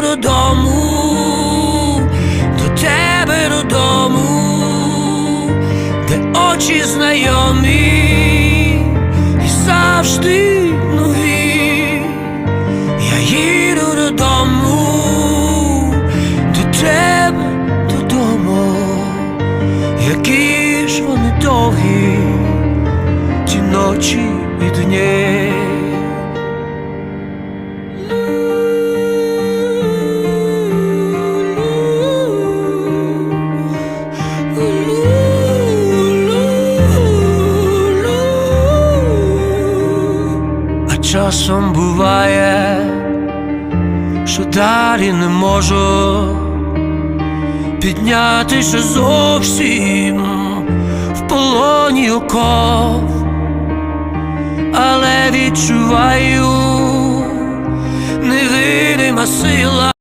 додому, до тебе додому, де очі знайомі. І завжди нові. Я їду додому, до тебе додому, які ж вони довгі, ті ночі і дні. Часом буває, що далі не можу піднятися зовсім в полоні оков, але відчуваю невидима сила.